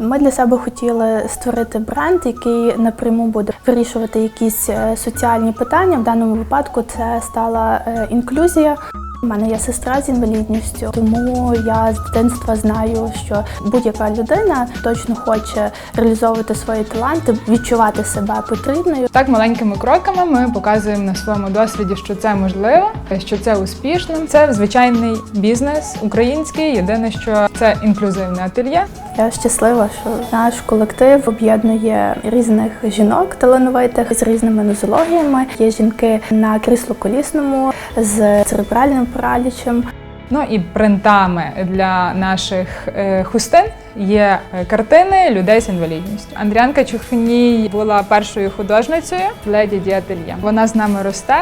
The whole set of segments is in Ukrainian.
Ми для себе хотіли створити бренд, який напряму буде вирішувати якісь е, соціальні питання. В даному випадку це стала е, інклюзія. У мене є сестра з інвалідністю, тому я з дитинства знаю, що будь-яка людина точно хоче реалізовувати свої таланти, відчувати себе потрібною. Так, маленькими кроками ми показуємо на своєму досвіді, що це можливо, що це успішно. Це звичайний бізнес український. Єдине, що це інклюзивне ательє. Я щаслива, що наш колектив об'єднує різних жінок талановитих з різними нозологіями. Є жінки на крісло-колісному з церебральним паралічем. Ну і принтами для наших е, хустин є е, картини людей з інвалідністю. Андріанка Чухній була першою художницею леді Діательє. Вона з нами росте,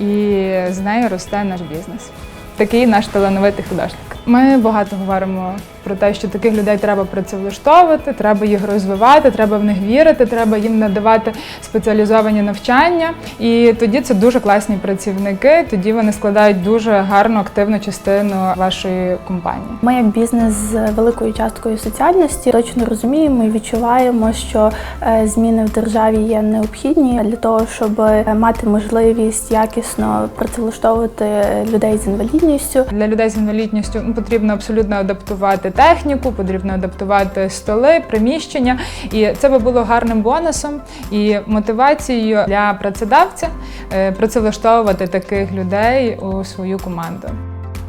і з нею росте наш бізнес. Такий наш талановитий художник. Ми багато говоримо про те, що таких людей треба працевлаштовувати, треба їх розвивати, треба в них вірити, треба їм надавати спеціалізовані навчання. І тоді це дуже класні працівники. Тоді вони складають дуже гарну активну частину вашої компанії. Ми, як бізнес з великою часткою соціальності, точно розуміємо і відчуваємо, що е, зміни в державі є необхідні для того, щоб е, мати можливість якісно працевлаштовувати людей з інвалідністю. Для людей з інвалідністю потрібно абсолютно адаптувати техніку, потрібно адаптувати столи, приміщення. І це би було гарним бонусом і мотивацією для працедавця е, працевлаштовувати таких людей у свою команду.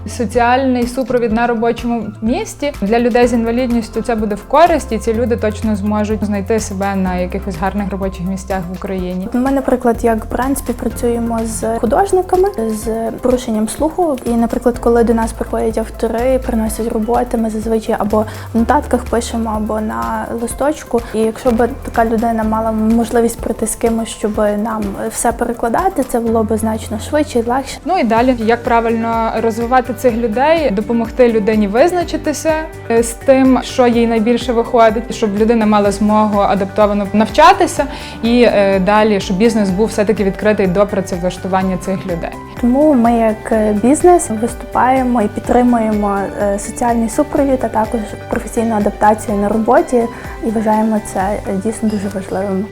Соціальний супровід на робочому місці для людей з інвалідністю це буде в користь, і ці люди точно зможуть знайти себе на якихось гарних робочих місцях в Україні. Ми, наприклад, як бренд співпрацюємо з художниками з порушенням слуху. І, наприклад, коли до нас приходять автори, приносять роботи, ми зазвичай або в нотатках пишемо, або на листочку. І якщо б така людина мала можливість прийти з кимось, щоб нам все перекладати, це було б значно швидше і легше. Ну і далі, як правильно розвивати цих людей, допомогти людині визначитися е, з тим, що їй найбільше виходить, щоб людина мала змогу адаптовано навчатися, і е, далі, щоб бізнес був все-таки відкритий до працевлаштування цих людей. Тому ми, як е, бізнес, виступаємо і підтримуємо соціальний супровід, а також професійну адаптацію на роботі і вважаємо це дійсно дуже важливим.